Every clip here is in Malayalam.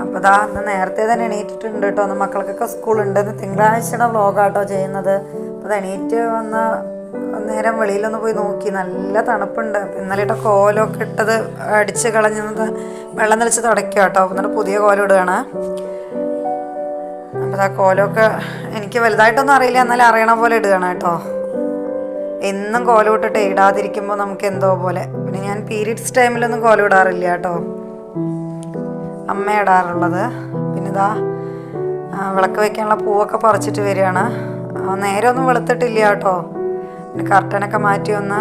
അപ്പോൾ ഇതാ അന്ന് നേരത്തെ തന്നെ എണീറ്റിട്ടുണ്ട് കേട്ടോ. ഒന്ന് മക്കൾക്കൊക്കെ സ്കൂളുണ്ട്. ഇന്ന് തിങ്കളാഴ്ചയുടെ വ്ളോഗാട്ടോ ചെയ്യുന്നത്. അപ്പോൾ എണീറ്റ് വന്ന നേരം വെളിയിലൊന്ന് പോയി നോക്കി. നല്ല തണുപ്പുണ്ട്. അപ്പോൾ ഇന്നലെ ഇട്ട കോലമൊക്കെ ഇട്ടത് അടിച്ച് കളഞ്ഞത് വെള്ളം തെളിച്ച് തുടയ്ക്കുക കേട്ടോ. എന്നിട്ട് പുതിയ കോലം ഇടുകയാണ്. അപ്പോൾ ആ കോലമൊക്കെ എനിക്ക് വലുതായിട്ടൊന്നും അറിയില്ല. എന്നാലും അറിയണ പോലെ ഇടുകയാണ് കേട്ടോ. എന്നും കോലം ഇട്ടിട്ട് ഇടാതിരിക്കുമ്പോൾ നമുക്ക് എന്തോ പോലെ. പിന്നെ ഞാൻ പീരീഡ്സ് ടൈമിലൊന്നും കോലം ഇടാറില്ല കേട്ടോ. അമ്മ ഇടാറുള്ളത്. പിന്നെ ഇതാ വിളക്ക് വെക്കാനുള്ള പൂവൊക്കെ പറിച്ചിട്ട് വരികയാണ്. നേരെ ഒന്നും വെളുത്തിട്ടില്ല കേട്ടോ. പിന്നെ കർട്ടനൊക്കെ മാറ്റി ഒന്ന്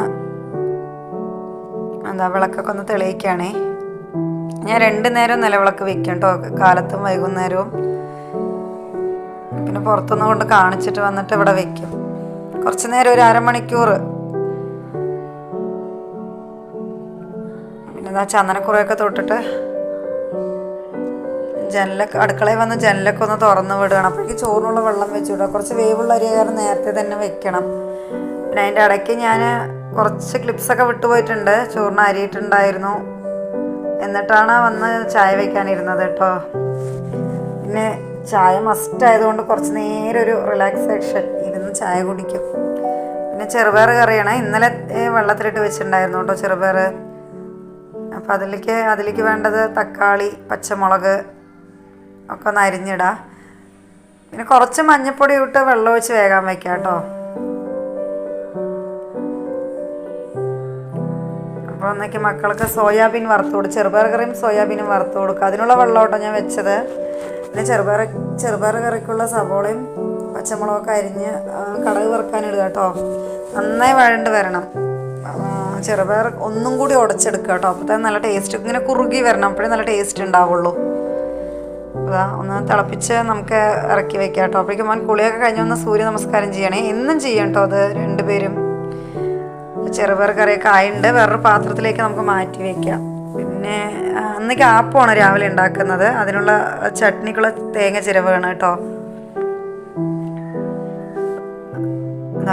എന്താ വിളക്കൊക്കെ ഒന്ന് തെളിയിക്കുകയാണേ. ഞാൻ രണ്ട് നേരം നിലവിളക്ക് വെക്കും കേട്ടോ. കാലത്തും വൈകുന്നേരവും. പിന്നെ പുറത്തുനിന്ന് കൊണ്ട് കാണിച്ചിട്ട് വന്നിട്ട് ഇവിടെ വെക്കും. കുറച്ച് നേരം ഒരു അരമണിക്കൂർ പിന്നെ ചന്ദനക്കുറയൊക്കെ തൊട്ടിട്ട് ജനലൊക്കെ അടുക്കളയിൽ വന്ന് ജനലൊക്കെ ഒന്ന് തുറന്ന് വിടുകയാണ്. അപ്പോഴേക്ക് ചോറിനുള്ള വെള്ളം വെച്ച് വിടുക. കുറച്ച് വേവുള്ള അരി കാരണം നേരത്തെ തന്നെ വെക്കണം. പിന്നെ അതിന്റെ ഇടയ്ക്ക് ഞാൻ കുറച്ച് ക്ലിപ്സൊക്കെ വിട്ടുപോയിട്ടുണ്ട് ചോറിന് അരിയിട്ടുണ്ടായിരുന്നു. എന്നിട്ടാണ് വന്ന് ചായ വയ്ക്കാനിരുന്നത് കേട്ടോ. പിന്നെ ചായ മസ്റ്റ് ആയതുകൊണ്ട് കുറച്ച് നേരം ഒരു റിലാക്സേഷൻ ഇരുന്ന് ചായ കുടിക്കും. പിന്നെ ചെറുപയർ കറിയാണ്. ഇന്നലെ വെള്ളത്തിലിട്ട് വെച്ചിട്ടുണ്ടായിരുന്നു കേട്ടോ ചെറുപയർ. അപ്പോൾ അതിലേക്ക് അതിലേക്ക് വേണ്ടത് തക്കാളി പച്ചമുളക് ഒക്കെ ഒന്ന് പിന്നെ കുറച്ച് മഞ്ഞപ്പൊടി ഇട്ട് വെള്ളം ഒഴിച്ച് വേഗം വെക്കാട്ടോ കേട്ടോ. അപ്പോൾ എന്നൊക്കെ മക്കൾക്ക് സോയാബീൻ വറുത്ത് കൊടുക്കും ചെറുപയർ കറിയും സോയാബീനും വറുത്ത് കൊടുക്കുക അതിനുള്ള വെള്ളമോട്ടോ ഞാൻ വെച്ചത്. പിന്നെ ചെറുപയർ ചെറുപയർ കറിക്കുള്ള സവോളയും പച്ചമുളകൊക്കെ അരിഞ്ഞ് കടക് വറുക്കാനിടുക കേട്ടോ. നന്നായി വഴണ്ട് വരണം. ചെറുപയർ ഒന്നും കൂടി ഉടച്ചെടുക്കുക കേട്ടോ. അപ്പോഴത്തെ നല്ല ടേസ്റ്റ് ഇങ്ങനെ കുറുകി വരണം. അപ്പോഴേ നല്ല ടേസ്റ്റ് ഉണ്ടാവുള്ളൂ. അതാ ഒന്ന് തിളപ്പിച്ച് നമുക്ക് ഇറക്കി വെക്കാം കേട്ടോ. അപ്പോഴേക്കും മോൻ കുളിയൊക്കെ കഴിഞ്ഞ് വന്ന് സൂര്യ നമസ്കാരം ചെയ്യണേ. എന്നും ചെയ്യണം കേട്ടോ അത് രണ്ടുപേരും. ചെറുപയർ കറിയൊക്കെ വേറൊരു പാത്രത്തിലേക്ക് നമുക്ക് മാറ്റി വെക്കാം. പിന്നെ അന്നേക്ക് ആപ്പമാണ് രാവിലെ ഉണ്ടാക്കുന്നത്. അതിനുള്ള ചട്നിക്കുള്ള തേങ്ങ ചിരവാണ് കേട്ടോ.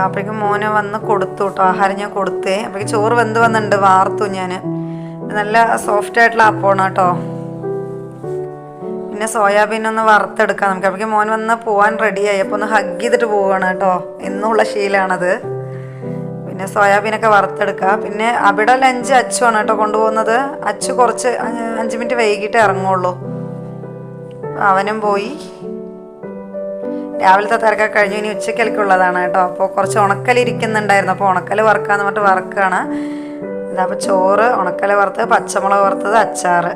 അപ്പോഴേക്കും മോനെ വന്ന് കൊടുത്തു കേട്ടോ. ആഹാരം ഞാൻ കൊടുത്തേ. അപ്പോഴേക്കും ചോറ് വെന്ത് വന്നിട്ടുണ്ട്. വാർത്തു ഞാൻ നല്ല സോഫ്റ്റ് ആയിട്ടുള്ള ആപ്പമാണ് കേട്ടോ. പിന്നെ സോയാബീൻ ഒന്ന് വറുത്തെടുക്കാം. നമുക്ക് അപ്പോൾ മോൻ വന്ന് പോകാൻ റെഡിയായി. അപ്പോൾ ഒന്ന് ഹഗ് ചെയ്തിട്ട് പോവുകയാണ് കേട്ടോ. എന്നുള്ള ശീലമാണത് പിന്നെ സോയാബീനൊക്കെ വറുത്തെടുക്കുക പിന്നെ അവിടെ ലഞ്ച് അച്ചുവാണ് കേട്ടോ കൊണ്ടുപോകുന്നത്. അച്ചു കുറച്ച് അഞ്ച് മിനിറ്റ് വൈകിട്ട് ഇറങ്ങുള്ളൂ. അവനും പോയി. രാവിലത്തെ തിരക്കൊക്കെ കഴിഞ്ഞു. ഇനി ഉച്ചക്കലേക്കുള്ളതാണ് കേട്ടോ. അപ്പോൾ കുറച്ച് ഉണക്കൽ ഇരിക്കുന്നുണ്ടായിരുന്നു. അപ്പോൾ ഉണക്കൽ വറുക്കാന്ന് പറഞ്ഞിട്ട് വറുക്കുകയാണ് എന്താ അപ്പോൾ ചോറ് ഉണക്കൽ വറുത്ത് പച്ചമുളക് വറുത്തത് അച്ചാറ്.